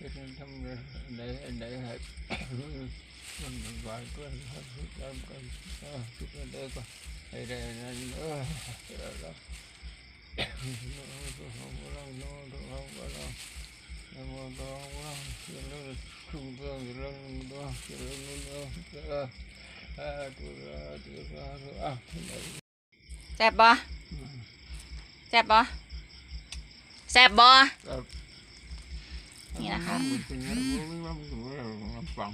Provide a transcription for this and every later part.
เป็นทำได้ได้ให้มันบานเพื่อนทำทุกอย่างกันทุกอย่างได้ก็ให้ได้นั่นเออ น้ตัวของเราแล้วมันตัวของเราเรื่องคุมเรื่องเรื่องตัวเรื่องนู้นเรื่องเออเออตัวตัวตัวอะแซ่บบ่แซ่บบ่แซ่บบ่นี่นะคะฟัง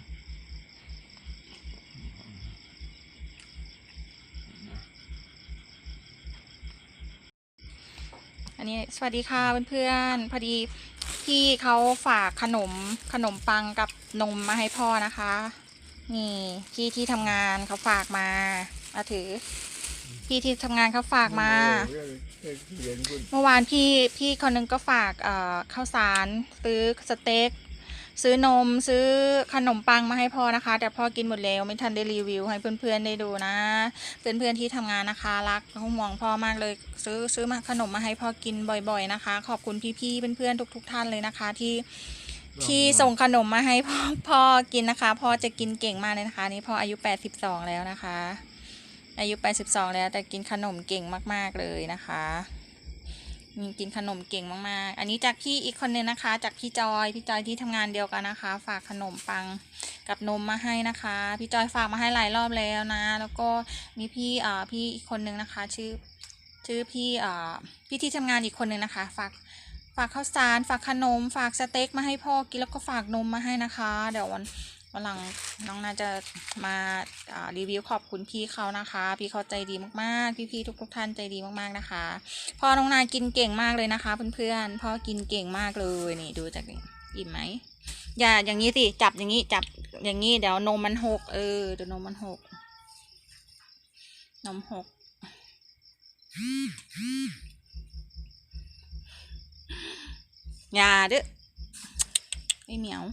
อันนี้สวัสดีค่ะเพื่อนๆพอดีพี่เขาฝากขนมขนมปังกับนมมาให้พ่อนะคะ นี่พี่ที่ทำงานเขาฝากมามาถือ พี่ที่ทำงานเขาฝากมา เมื่อวานพี่พี่คนนึงก็ฝากเอ่อข้าวสารซื้อสเต็กซื้อนมซื้อขนมปังมาให้พ่อนะคะ แต่พ่อกินหมดแล้วไม่ทันได้รีวิว ให้เพื่อนๆได้ดูนะ เพื่อนๆที่ทำงานนะคะ รักห่วงพ่อมากเลย ซื้อซื้อมาขนมมาให้พ่อกินบ่อย ๆนะคะ ขอบคุณพี่ๆเพื่อนๆทุก ๆ ท่านเลยนะคะ ที่ที่ส่งขนมมาให้พ่อพ่อกินนะคะ พ่อจะกินเก่งมากเลยนะคะ นี่พ่ออายุ 82 แล้วนะคะ อายุ82แล้ว แต่กินขนมเก่งมาก ๆ เลยนะคะมีกินขนมเก่งมากๆ อันนี้จากพี่อีกคนนึงนะคะ จากพี่จอย พี่จอยที่ทำงานเดียวกันนะคะ ฝากขนมปังกับนมมาให้นะคะ พี่จอยฝากมาให้หลายรอบแล้วนะ แล้วก็มีพี่อ่าพี่อีกคนนึงนะคะ ชื่อชื่อพี่อ่าพี่ที่ทำงานอีกคนนึงนะคะ ฝากฝากข้าวสาร ฝากขนม ฝากสเต็กมาให้พ่อกินแล้วก็ฝากนมมาให้นะคะ เดี๋ยววัน วันหลังน้องน่าจะมาารีวิวขอบคุณพี่เขานะคะ พี่เขาใจดีมากๆ พี่ๆทุกๆท่านใจดีมากๆนะคะพ่อน้องนากินเก่งมากเลยนะคะ เพื่อนๆพ่อกินเก่งมากเลยนี่ดูจากอิ่มไหมอย่าอย่างนี้สิจับอย่างนี้จับอย่างนี้เดี๋ยวนมมันหกเออเดี๋ยวนมมันหกนมหกอย่าเด้อไม่เหมียว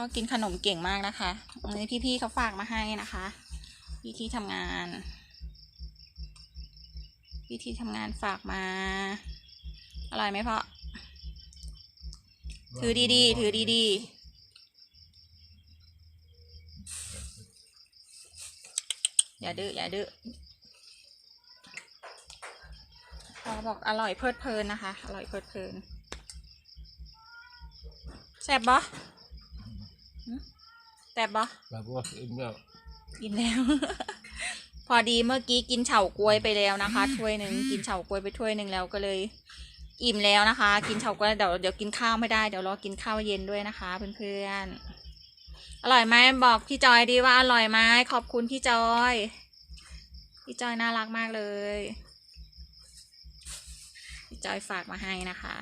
เขากินขนมเก่งมากนะคะอันนี้พี่ๆเขาฝากมาให้นะคะ พี่ที่ทำงาน พี่ที่ทำงานฝากมา อร่อยไหมพ่อ ถือดีๆ ถือดีๆอย่าดื้ออย่าดื้อพ่อบอกอร่อยเพลิดเพลินนะคะ อร่อยเพลิดเพลินแซ่บบ่หึ แซ่บบ่แบบว่าอิ่มแล้วกินแล้ว พอดีเมื่อกี้กินเฉาก๊วยไปแล้วนะคะ ถ้วยหนึ่งกินเฉาก๊วยไปถ้วยหนึ่งแล้วก็เลย อิ่มแล้วนะคะ กินเฉาก๊วยเดี๋ยวเดี๋ยวกินข้าวไม่ได้เดี๋ยวรอกินข้าวเย็นด้วยนะคะเพื่อนๆอร่อยไหมบอกพี่จอยดีว่าอร่อยไหมขอบคุณพี่จอย พี่จอยน่ารักมากเลยพี่จอยฝากมาให้นะคะ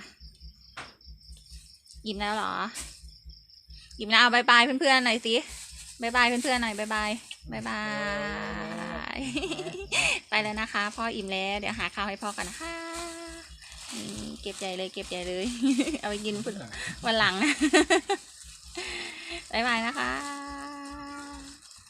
อิ่มแล้วเหรอ อิ่มแล้วเอาบายบายเพื่อนๆหน่อยสิบายบายเพื่อนๆหน่อยบายบายบายบาย ไปแล้วนะคะ พ่ออิ่มแล้ว เดี๋ยวหาข้าวให้พ่อกันนะคะนี่เก็บใหญ่เลยเก็บใหญ่เลย เอาไปกินวันหลังนะบายบายนะคะ